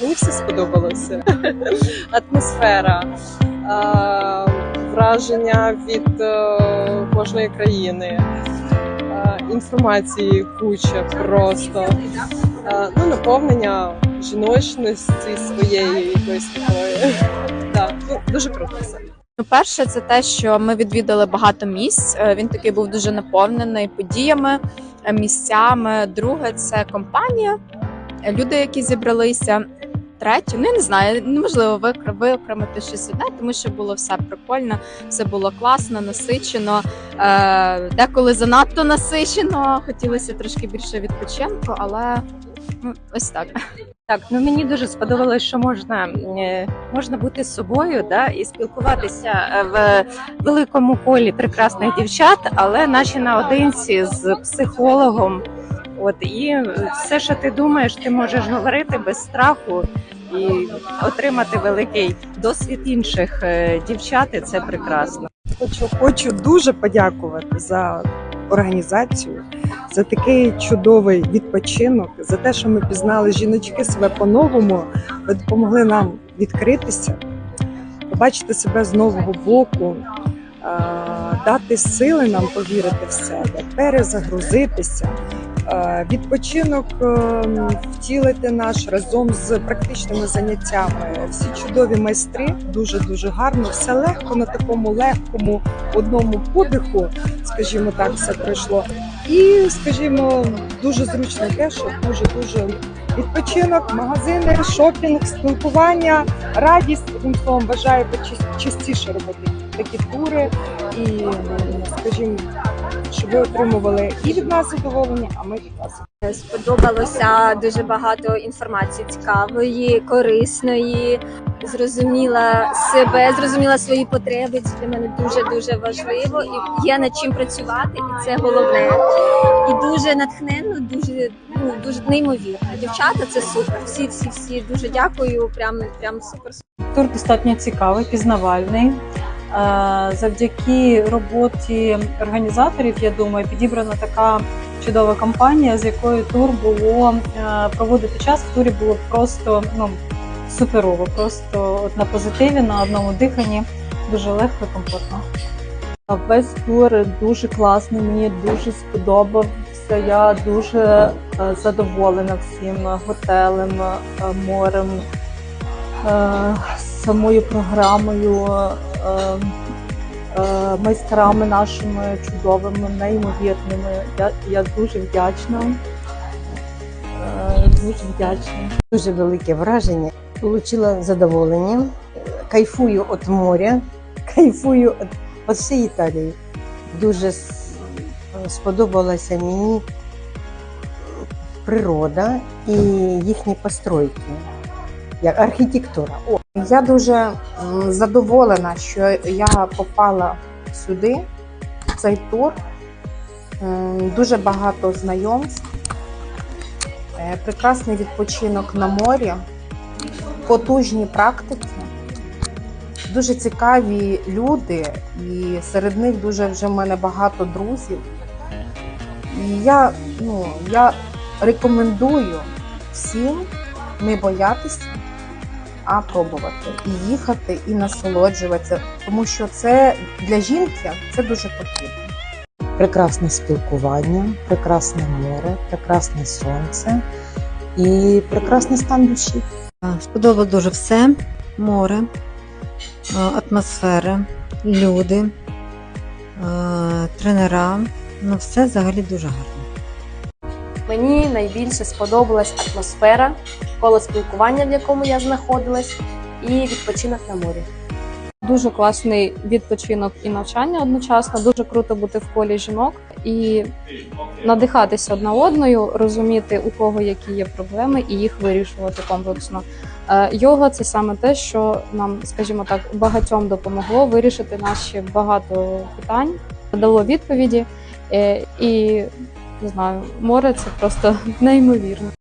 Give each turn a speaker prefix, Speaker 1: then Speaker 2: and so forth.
Speaker 1: Мені все сподобалося. Атмосфера, е, враження від е, кожної країни, е, інформації куча просто. Ну, наповнення жіночності своєї якоїсь такої. Да, ну, дуже круто все.
Speaker 2: Ну, перше, це те, що ми відвідали багато місць. Він такий був дуже наповнений подіями, місцями. Друге, це компанія, люди, які зібралися. Третє, ну я не знаю, неможливо виокремити щось одне, тому що було все прикольно, все було класно, насичено. Е, деколи занадто насичено. Хотілося трошки більше відпочинку, але ну, ось так.
Speaker 3: Так, ну мені дуже сподобалось, що можна, е, можна бути собою да, і спілкуватися е, в великому колі прекрасних дівчат, але наші наодинці з психологом. От і все, що ти думаєш, ти можеш говорити без страху і отримати великий досвід інших е, дівчат. І це прекрасно.
Speaker 4: Хочу, хочу дуже подякувати за організацію, за такий чудовий відпочинок, за те, що ми пізнали жіночки себе по-новому. Ви допомогли нам відкритися, побачити себе з нового боку, е, дати сили нам повірити в себе, перезагрузитися. Е, Відпочинок е, втілити наш разом з практичними заняттями. Всі чудові майстри, дуже дуже гарно, все легко на такому легкому одному подиху, скажімо так, все пройшло. І, скажімо, дуже зручно те, що дуже дуже відпочинок, магазини, шопінг, спілкування, радість. Одним словом, бажаю частіше робити такі тури і, скажімо, щоб ви отримували і від нас задоволення, а ми від вас.
Speaker 5: Сподобалося дуже багато інформації цікавої, корисної. Зрозуміла себе, зрозуміла свої потреби. Це для мене дуже дуже важливо. І є над чим працювати, і це головне. І дуже натхненно, дуже ну дуже неймовірно. Дівчата, це супер. Всі, всі, всі дуже дякую. Прям прям супер.
Speaker 6: Тур достатньо цікавий, пізнавальний. Е, Завдяки роботі організаторів, я думаю, підібрана така чудова компанія, з якою тур було е, проводити час в турі було просто ну суперово, просто от на позитиві, на одному диханні, дуже легко і комфортно.
Speaker 7: Весь тур дуже класний, мені дуже сподобався. Я дуже е, задоволена всім готелем, морем, самою програмою, майстрами нашими чудовими, неймовірними. Я, я дуже вдячна. Е, Дуже вдячна.
Speaker 8: дуже велике враження. Получила задоволення, кайфую від моря, кайфую від, всієї Італії. Дуже сподобалася мені природа і їхні постройки, як архітектура. О,
Speaker 9: Я дуже задоволена, що я попала сюди, в цей тур. Дуже багато знайомств, е, прекрасний відпочинок на морі, потужні практики, дуже цікаві люди, і серед них дуже вже в мене багато друзів. І я, ну, я рекомендую всім не боятися а пробувати і їхати, і насолоджуватися, тому що це для жінки це дуже потрібно.
Speaker 8: прекрасне спілкування, прекрасне море, прекрасне сонце і прекрасний стан душі.
Speaker 10: Сподобалось дуже все: море, атмосфера, люди, тренера. Ну, все взагалі дуже гарно.
Speaker 11: Мені найбільше сподобалась атмосфера, коло спілкування, в якому я знаходилась, і відпочинок на морі.
Speaker 2: Дуже класний відпочинок і навчання одночасно. Дуже круто бути в колі жінок і надихатися одна одною, розуміти у кого які є проблеми, і їх вирішувати комплексно. Е, Йога це саме те, що нам, скажімо так, багатьом допомогло вирішити наші багато питань, дало відповіді. Е, І не знаю, море це просто неймовірно.